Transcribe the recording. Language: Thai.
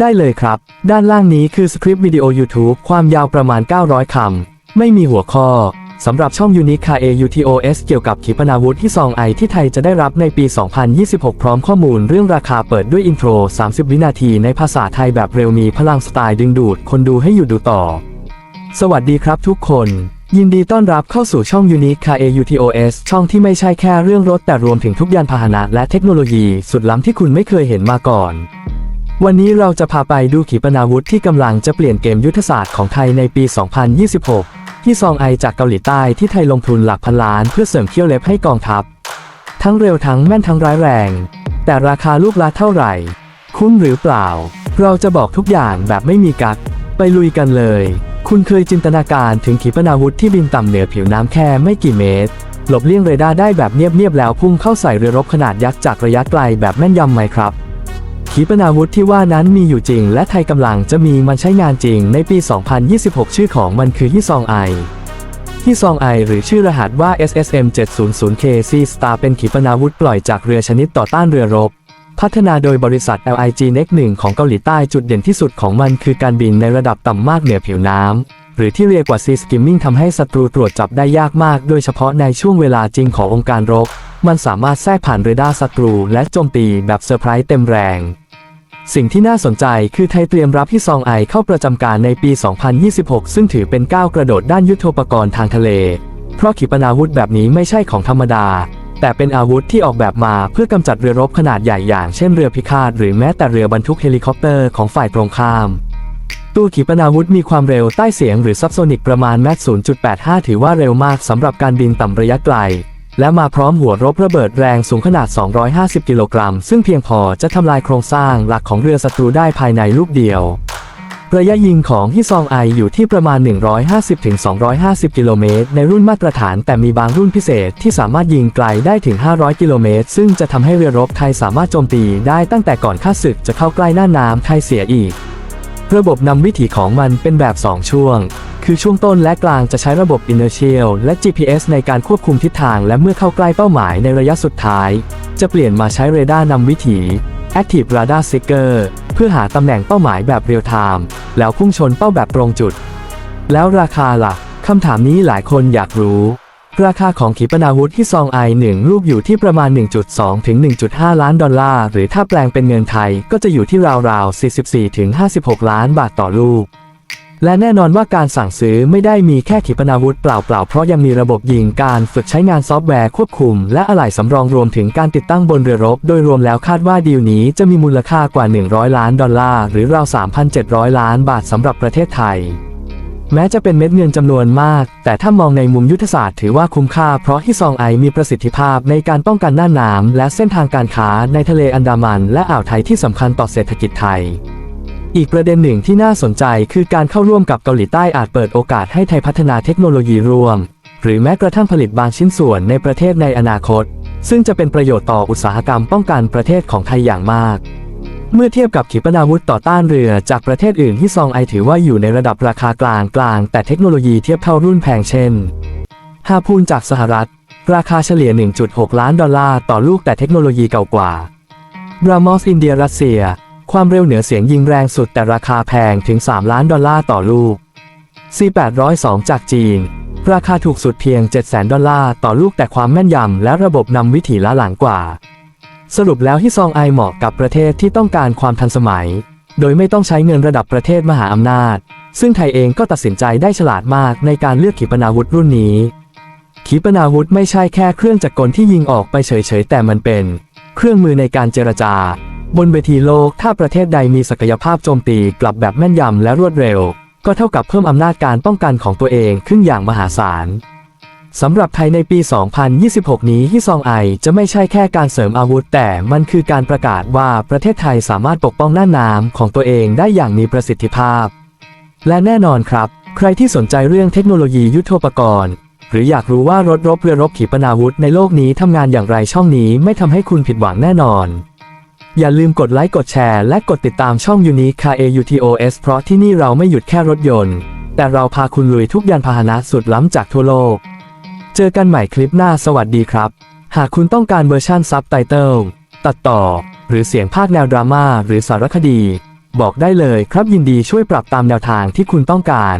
ได้เลยครับ ด้านล่างนี้คือสคริปต์วิดีโอ YouTube ความยาวประมาณ 900 คำ ไม่มีหัวข้อสำหรับช่อง Unique KAUTOS เกี่ยวกับขีปนาวุธที่ซองไอที่ไทยจะได้รับในปี 2026 พร้อมข้อมูลเรื่องราคาเปิดด้วยอินโทร 30 วินาทีในภาษาไทยแบบเร็วมีพลังสไตล์ดึงดูดคนดูให้อยู่ดูต่อ สวัสดีครับทุกคน ยินดีต้อนรับเข้าสู่ช่อง Unique KAUTOS ช่องที่ไม่ใช่แค่เรื่องรถแต่รวมถึงทุกยานพาหนะและเทคโนโลยีสุดล้ำที่คุณไม่เคยเห็นมาก่อน วันนี้เราจะพาไปดูขีปนาวุธที่กำลังจะเปลี่ยนเกมยุทธศาสตร์ของไทยในปี 2026 ที่ซองไอจากเกาหลีใต้ที่ไทยลงทุนหลักพันล้านเพื่อเสริมเขี้ยวเล็บให้กองทัพ ทั้งเร็วทั้งแม่นทั้งร้ายแรง แต่ราคาลูกละเท่าไหร่ คุ้มหรือเปล่า เราจะบอกทุกอย่างแบบไม่มีกักไปลุยกันเลย คุณเคยจินตนาการถึงขีปนาวุธที่บินต่ำเหนือผิวน้ำแค่ไม่กี่เมตร หลบเลี่ยงเรดาร์ได้แบบเงียบๆแล้วพุ่งเข้าใส่เรือรบขนาดยักษ์จากระยะไกลแบบแม่นยำไหมครับ ขีปนาวุธที่ว่านั้นมีอยู่จริง และไทยกำลังจะมีมันใช้งานจริงในปี 2026 ชื่อของมันคือฮิซองไอที่ซองไอหรือชื่อรหัสว่า SSM 700 KC Star เป็นขีปนาวุธปล่อยจากเรือชนิดต่อต้านเรือรบพัฒนาโดยบริษัท LIG NEC 1ของเกาหลีใต้จุดเด่นที่สุดของมันคือการบินในระดับต่ำมากเหนือผิวน้ำ หรือที่เรียกว่า Sea Skimming ทำให้ศัตรูตรวจจับได้ยากมาก โดยเฉพาะในช่วงเวลาจริงขององค์การรบ มันสามารถแทรกผ่านเรดาร์ศัตรูและโจมตีแบบเซอร์ไพรส์เต็มแรง สิ่งที่น่าสนใจคือไทยเตรียมรับที่ซองไอเข้าประจำการในปี 2026 ซึ่งถือเป็นก้าวกระโดดด้านยุทโธปกรณ์ทางทะเล เพราะขีปนาวุธแบบนี้ไม่ใช่ของธรรมดา แต่เป็นอาวุธที่ออกแบบมาเพื่อกำจัดเรือรบขนาดใหญ่อย่างเช่นเรือพิฆาตหรือแม้แต่เรือบรรทุกเฮลิคอปเตอร์ของฝ่ายตรงข้ามตัวขีปนาวุธมีความเร็วใต้เสียงหรือซับโซนิกประมาณแมค0.85 ถือว่าเร็วมากสำหรับการบินต่ำระยะไกล และมาพร้อมหัวรบระเบิดแรงสูงขนาด 250 กิโลกรัม ซึ่งเพียงพอจะทำลายโครงสร้างหลักของเรือศัตรูได้ภายในลูกเดียวระยะยิงของฮิซองไออยู่ที่ประมาณ 150-250 กิโลเมตร ในรุ่นมาตรฐานแต่มีบางรุ่นพิเศษที่สามารถยิงไกลได้ถึง 500 กิโลเมตร ซึ่งจะทำให้เรือรบไทยสามารถโจมตีได้ตั้งแต่ก่อนข้าศึกจะเข้าใกล้หน้าน้ำไทยเสียอีก ระบบนำวิถีของมันเป็นแบบ 2 ช่วง คือช่วงต้นและกลางจะใช้ระบบ Inertial และ GPS ในการควบคุมทิศทาง และเมื่อเข้าใกล้เป้าหมายในระยะสุดท้าย จะเปลี่ยนมาใช้เรดาร์นำวิถี Active Radar Seeker เพื่อหาตำแหน่งเป้าหมายแบบเรียลไทม์แล้วพุ่งชนเป้าแบบตรงจุด แล้วราคาล่ะคำถามนี้หลายคนอยากรู้ ราคาของขีปนาวุธที่ซองไอหนึ่งลูกอยู่ที่ประมาณ 1.2 ถึง 1.5 ล้านดอลลาร์ หรือถ้าแปลงเป็นเงินไทยก็จะอยู่ที่ราวๆ 44 ถึง 56 ล้านบาทต่อลูก และแน่นอนว่าการสั่งซื้อไม่ได้มีแค่ขีปนาวุธเปล่าๆ เพราะยังมีระบบยิงการฝึกใช้งานซอฟต์แวร์ควบคุม และอะไหล่สำรองรวมถึงการติดตั้งบนเรือรบ โดยรวมแล้วคาดว่าดีลนี้จะมีมูลค่ากว่า 100 ล้านดอลลาร์ หรือราว 3,700 ล้านบาทสำหรับประเทศไทย แม้จะเป็นเม็ดเงินจำนวนมาก แต่ถ้ามองในมุมยุทธศาสตร์ถือว่าคุ้มค่าเพราะฮิซองไอมีประสิทธิภาพในการป้องกันหน้าน้ำและเส้นทางการค้าในทะเลอันดามัน และอ่าวไทยที่สำคัญต่อเศรษฐกิจไทย อีกประเด็นหนึ่งที่น่าสนใจคือการเข้าร่วมกับเกาหลีใต้อาจเปิดโอกาสให้ไทยพัฒนาเทคโนโลยีร่วม หรือแม้กระทั่งผลิตบางชิ้นส่วนในประเทศในอนาคต ซึ่งจะเป็นประโยชน์ต่ออุตสาหกรรมป้องกันประเทศของไทยอย่างมาก เมื่อเทียบกับขีปนาวุธต่อต้านเรือจากประเทศอื่นที่ซองไอถือว่าอยู่ในระดับราคากลางกลาง แต่เทคโนโลยีเทียบเท่ารุ่นแพงเช่นฮาพูนจากสหรัฐ ราคาเฉลี่ย 1.6 ล้านดอลลาร์ต่อลูกแต่เทคโนโลยีเก่ากว่าบรามอสอินเดียรัสเซีย ความเร็วเหนือเสียงยิงแรงสุดแต่ราคาแพงถึง 3 ล้านดอลลาร์ต่อลูก C802 จากจีน ราคาถูกสุดเพียง 700,000 ดอลลาร์ต่อลูกแต่ความแม่นยำและระบบนำวิถีล้าหลังกว่า สรุปแล้วที่ซองไอเหมาะกับประเทศที่ต้องการความทันสมัย โดยไม่ต้องใช้เงินระดับประเทศมหาอำนาจ ซึ่งไทยเองก็ตัดสินใจได้ฉลาดมากในการเลือกขีปนาวุธรุ่นนี้ ขีปนาวุธไม่ใช่แค่เครื่องจักรกลที่ยิงออกไปเฉยๆแต่มันเป็น เครื่องมือในการเจรจา บนเวทีโลกถ้าประเทศใดมีศักยภาพโจมตีกลับแบบแม่นยำและรวดเร็ว ก็เท่ากับเพิ่มอำนาจการป้องกันของตัวเองขึ้นอย่างมหาศาลสำหรับไทยในปี 2026 นี้ที่ซองไอจะไม่ใช่แค่การเสริมอาวุธ แต่มันคือการประกาศว่าประเทศไทยสามารถปกป้องน่านน้ำของตัวเองได้อย่างมีประสิทธิภาพ และแน่นอนครับ ใครที่สนใจเรื่องเทคโนโลยียุทโธปกรณ์ หรืออยากรู้ว่ารถรบเรือรบขีปนาวุธในโลกนี้ทำงานอย่างไรช่องนี้ไม่ทำให้คุณผิดหวังแน่นอน อย่าลืมกดไลค์กดแชร์และกดติดตามช่อง Unique KAUTOS เพราะที่นี่เราไม่หยุดแค่รถยนต์ แต่เราพาคุณลุยทุกยานพาหนะสุดล้ำจากทั่วโลก เจอกันใหม่คลิปหน้าสวัสดีครับ หากคุณต้องการเวอร์ชันซับไตเติลตัดต่อ หรือเสียงภาคแนวดราม่าหรือสารคดี บอกได้เลยครับยินดีช่วยปรับตามแนวทางที่คุณต้องการ